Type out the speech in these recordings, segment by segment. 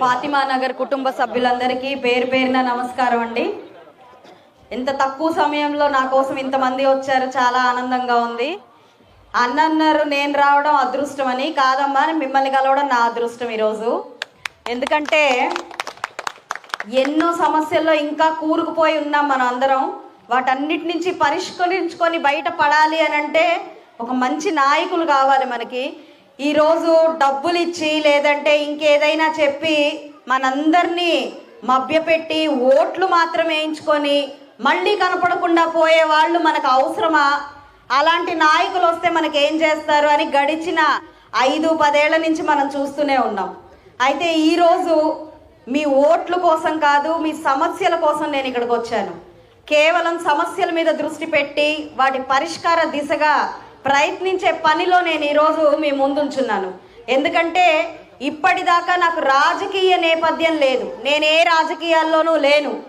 ఫాతిమా నగర్ కుటుంబ సభ్యులందరికీ పేరు పేరున నమస్కారం అండి. ఇంత తక్కువ సమయంలో నా కోసం ఇంతమంది వచ్చారు చాలా ఆనందంగా ఉంది. అన్న అన్నారు నేను రావడం అదృష్టం అని కాదమ్మా మిమ్మల్ని కలవడం నా అదృష్టం ఈరోజు. ఎందుకంటే ఎన్నో సమస్యల్లో ఇంకా కూరుకుపోయి ఉన్నాం మనం అందరం. వాటన్నిటి నుంచి పరిష్కరించుకొని బయట పడాలి అని అంటే ఒక మంచి నాయకులు కావాలి మనకి. ఈరోజు డబ్బులు ఇచ్చి లేదంటే ఇంకేదైనా చెప్పి మనందరినీ మభ్యపెట్టి ఓట్లు మాత్రం వేయించుకొని మళ్ళీ కనపడకుండా పోయే వాళ్ళు మనకు అవసరమా? అలాంటి నాయకులు వస్తే మనకేం ఏం చేస్తారు అని గడిచిన ఐదు పదేళ్ళ నుంచి మనం చూస్తూనే ఉన్నాం. అయితే ఈరోజు మీ ఓట్ల కోసం కాదు మీ సమస్యల కోసం నేను ఇక్కడికి వచ్చాను. కేవలం సమస్యల మీద దృష్టి పెట్టి వాటి పరిష్కార దిశగా ప్రయత్నించే పనిలో నేను ఈరోజు మీ ముందుంచున్నాను. ఎందుకంటే ఇప్పటిదాకా నాకు రాజకీయ నేపథ్యం లేదు. నేను ఏ రాజకీయాల్లోనూ లేను.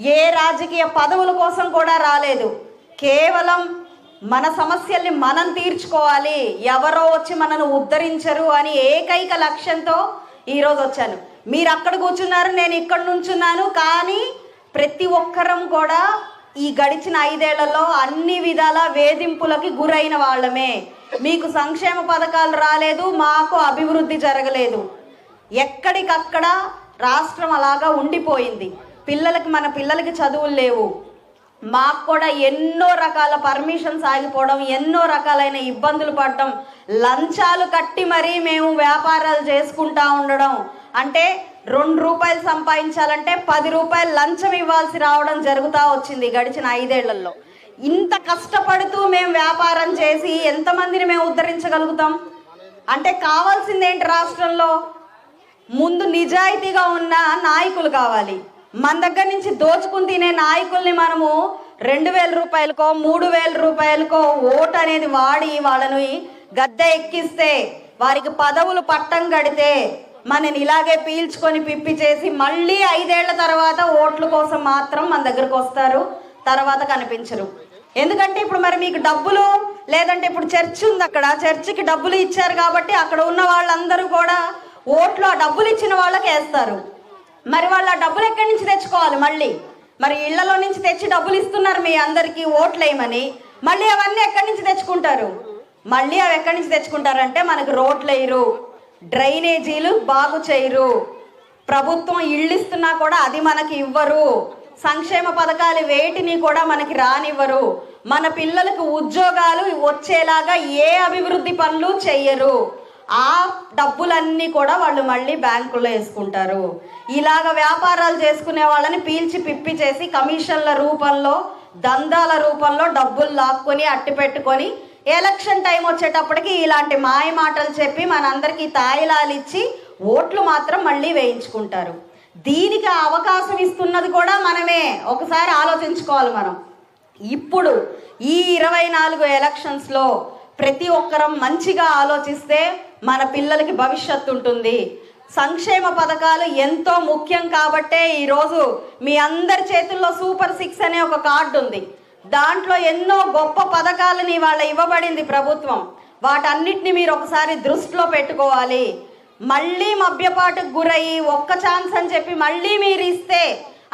ఏ రాజకీయ పదవుల కోసం కూడా రాలేదు. కేవలం మన సమస్యల్ని మనం తీర్చుకోవాలి. ఎవరో వచ్చి మనను ఉద్ధరించరు అని ఏకైక లక్ష్యంతో ఈరోజు వచ్చాను. మీరు అక్కడ కూర్చున్నారు నేను ఇక్కడ నుంచున్నాను. కానీ ప్రతి ఒక్కరం కూడా ఈ గడిచిన ఐదేళ్ళలో అన్ని విధాల వేధింపులకి గురైన వాళ్ళమే. మీకు సంక్షేమ పథకాలు రాలేదు మాకు అభివృద్ధి జరగలేదు. ఎక్కడికక్కడ రాష్ట్రం అలాగా ఉండిపోయింది. పిల్లలకి మన పిల్లలకి చదువులు లేవు. మాకు కూడా ఎన్నో రకాల పర్మిషన్స్ ఆగిపోవడం ఎన్నో రకాలైన ఇబ్బందులు పడడం లంచాలు కట్టి మరీ మేము వ్యాపారాలు చేసుకుంటా ఉండడం. అంటే రెండు రూపాయలు సంపాదించాలంటే పది రూపాయలు లంచం ఇవ్వాల్సి రావడం జరుగుతూ వచ్చింది గడిచిన ఐదేళ్ళలో. ఇంత కష్టపడుతూ మేము వ్యాపారం చేసి ఎంతమందిని మేము ఉద్ధరించగలుగుతాం? అంటే కావాల్సిందేంటి రాష్ట్రంలో? ముందు నిజాయితీగా ఉన్న నాయకులు కావాలి. మన దగ్గర నుంచి దోచుకుని తినే నాయకుల్ని మనము రెండు వేల రూపాయలకో మూడు వేల రూపాయలకో ఓటు అనేది వాడి వాళ్ళని గద్దె ఎక్కిస్తే వారికి పదవులు పట్టం కడితే మనని ఇలాగే పీల్చుకొని పిప్పి చేసి మళ్ళీ ఐదేళ్ళ తర్వాత ఓట్ల కోసం మాత్రం మన దగ్గరకు వస్తారు. తర్వాత కనిపించరు. ఎందుకంటే ఇప్పుడు మరి మీకు డబ్బులు లేదంటే ఇప్పుడు చర్చ్ ఉంది అక్కడ. చర్చికి డబ్బులు ఇచ్చారు కాబట్టి అక్కడ ఉన్న వాళ్ళందరూ కూడా ఓట్లు ఆ డబ్బులు ఇచ్చిన వాళ్ళకి వేస్తారు. మరి వాళ్ళు ఆ డబ్బులు ఎక్కడి నుంచి తెచ్చుకోవాలి మళ్ళీ? మరి ఇళ్ళలో నుంచి తెచ్చి డబ్బులు ఇస్తున్నారు మీ అందరికీ ఓట్లు వేయమని. మళ్ళీ అవన్నీ ఎక్కడి నుంచి తెచ్చుకుంటారు? మళ్ళీ అవి ఎక్కడి నుంచి తెచ్చుకుంటారంటే మనకు రోడ్లు వేయరు. డ్రైనేజీలు బాగు చేయరు. ప్రభుత్వం ఇళ్ళు ఇస్తున్నా కూడా అది మనకి ఇవ్వరు. సంక్షేమ పథకాలు వేటిని కూడా మనకి రానివ్వరు. మన పిల్లలకు ఉద్యోగాలు వచ్చేలాగా ఏ అభివృద్ధి పనులు చెయ్యరు. ఆ డబ్బులన్నీ కూడా వాళ్ళు మళ్ళీ బ్యాంకులో వేసుకుంటారు. ఇలాగ వ్యాపారాలు చేసుకునే వాళ్ళని పీల్చి పిప్పి చేసి కమిషన్ల రూపంలో దందాల రూపంలో డబ్బులు లాక్కొని అట్టి పెట్టుకొని ఎలక్షన్ టైం వచ్చేటప్పటికి ఇలాంటి మాయ మాటలు చెప్పి మనందరికీ తాయిలాలు ఇచ్చి ఓట్లు మాత్రం మళ్ళీ వేయించుకుంటారు. దీనికి అవకాశం ఇస్తున్నది కూడా మనమే. ఒకసారి ఆలోచించుకోవాలి మనం. ఇప్పుడు ఈ ఇరవై నాలుగు ఎలక్షన్స్లో ప్రతి ఒక్కరం మంచిగా ఆలోచిస్తే మన పిల్లలకి భవిష్యత్తు ఉంటుంది. సంక్షేమ పథకాలు ఎంతో ముఖ్యం కాబట్టే ఈరోజు మీ అందరి చేతుల్లో సూపర్ సిక్స్ అనే ఒక కార్డు ఉంది. దాంట్లో ఎన్నో గొప్ప పథకాలని వాళ్ళ ఇవ్వబడింది ప్రభుత్వం. వాటన్నిటిని మీరు ఒకసారి దృష్టిలో పెట్టుకోవాలి. మళ్ళీ మభ్యపాటుకు గురయ్యి ఒక్క ఛాన్స్ అని చెప్పి మళ్ళీ మీరు ఇస్తే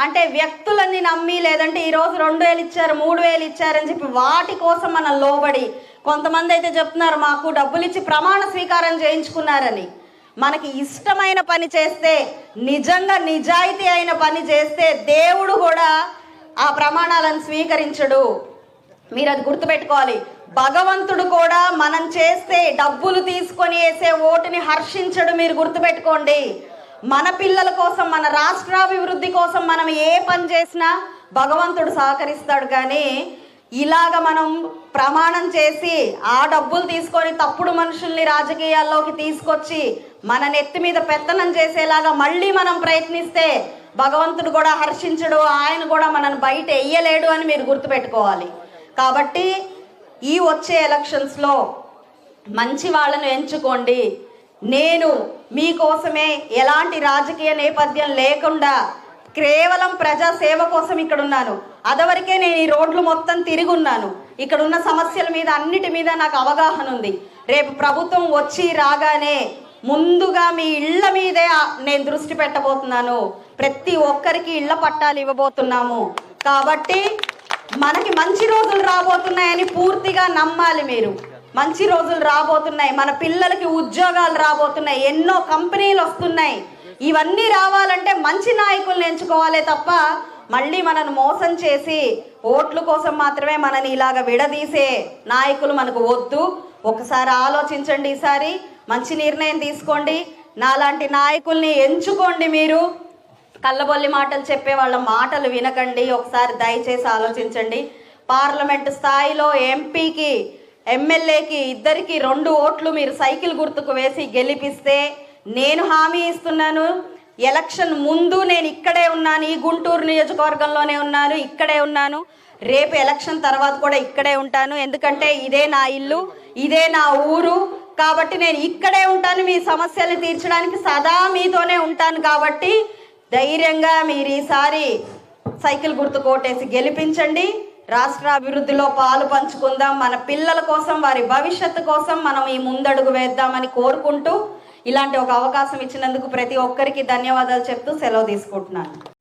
అంటే వ్యక్తులని నమ్మి లేదంటే ఈరోజు రెండు వేలు ఇచ్చారు మూడు వేలు ఇచ్చారని చెప్పి వాటి కోసం మనం లోబడి కొంతమంది అయితే చెప్తున్నారు మాకు డబ్బులు ఇచ్చి ప్రమాణ స్వీకారం చేయించుకున్నారని. మనకి ఇష్టమైన పని చేస్తే నిజంగా నిజాయితీ అయిన పని చేస్తే దేవుడు కూడా ఆ ప్రమాణాలను స్వీకరించడు. మీరు అది గుర్తుపెట్టుకోవాలి. భగవంతుడు కూడా మనం చేస్తే డబ్బులు తీసుకొని వేసే ఓటుని హర్షించడు మీరు గుర్తుపెట్టుకోండి. మన పిల్లల కోసం మన రాష్ట్రాభివృద్ధి కోసం మనం ఏ పని చేసినా భగవంతుడు సహకరిస్తాడు కానీ ఇలాగ మనం ప్రమాణం చేసి ఆ డబ్బులు తీసుకొని తప్పుడు మనుషుల్ని రాజకీయాల్లోకి తీసుకొచ్చి మన నెత్తి మీద పెత్తనం చేసేలాగా మళ్ళీ మనం ప్రయత్నిస్తే భగవంతుడు కూడా హర్షించడు ఆయన కూడా మనల్ని బయట వెయ్యలేడు అని మీరు గుర్తుపెట్టుకోవాలి. కాబట్టి ఈ వచ్చే ఎలక్షన్స్లో మంచి వాళ్ళను ఎంచుకోండి. నేను మీకోసమే ఎలాంటి రాజకీయ నేపథ్యం లేకుండా కేవలం ప్రజా సేవ కోసం ఇక్కడ ఉన్నాను అదవరకే నేను ఈ రోడ్లు మొత్తం తిరిగి ఉన్నాను. ఇక్కడ ఉన్న సమస్యల మీద అన్నిటి మీద నాకు అవగాహన ఉంది. రేపు ప్రభుత్వం వచ్చి రాగానే ముందుగా మీ ఇళ్ళ మీదే నేను దృష్టి పెట్టబోతున్నాను. ప్రతి ఒక్కరికి ఇళ్ళ పట్టాలు ఇవ్వబోతున్నాము. కాబట్టి మనకి మంచి రోజులు రాబోతున్నాయని పూర్తిగా నమ్మాలి మీరు. మంచి రోజులు రాబోతున్నాయి. మన పిల్లలకి ఉద్యోగాలు రాబోతున్నాయి. ఎన్నో కంపెనీలు వస్తున్నాయి. ఇవన్నీ రావాలంటే మంచి నాయకుల్ని ఎంచుకోవాలే తప్ప మళ్ళీ మనను మోసం చేసి ఓట్ల కోసం మాత్రమే మనని ఇలాగ విడదీసే నాయకులు మనకు వద్దు. ఒకసారి ఆలోచించండి ఈసారి. మంచి నిర్ణయం తీసుకోండి. నాలాంటి నాయకుల్ని ఎంచుకోండి మీరు. కళ్ళబొల్లి మాటలు చెప్పే వాళ్ళ మాటలు వినకండి. ఒకసారి దయచేసి ఆలోచించండి. పార్లమెంట్ స్థాయిలో ఎంపీకి ఎమ్మెల్యేకి ఇద్దరికి రెండు ఓట్లు మీరు సైకిల్ గుర్తుకు వేసి గెలిపిస్తే నేను హామీ ఇస్తున్నాను. ఎలక్షన్ ముందు నేను ఇక్కడే ఉన్నాను. ఈ గుంటూరు నియోజకవర్గంలోనే ఉన్నాను. ఇక్కడే ఉన్నాను. రేపు ఎలక్షన్ తర్వాత కూడా ఇక్కడే ఉంటాను. ఎందుకంటే ఇదే నా ఇల్లు ఇదే నా ఊరు. కాబట్టి నేను ఇక్కడే ఉంటాను మీ సమస్యలు తీర్చడానికి సదా మీతోనే ఉంటాను కాబట్టి ధైర్యంగా మీరు ఈసారి సైకిల్ గుర్తు కోటేసి గెలిపించండి. రాష్ట్ర అభివృద్ధిలో పాలు పంచుకుందాం. మన పిల్లల కోసం వారి భవిష్యత్తు కోసం మనం ఈ ముందడుగు వేద్దామని కోరుకుంటూ ఇలాంటి ఒక అవకాశం ఇచ్చినందుకు ప్రతి ఒక్కరికి ధన్యవాదాలు చెప్తూ సెలవు తీసుకుంటున్నాను.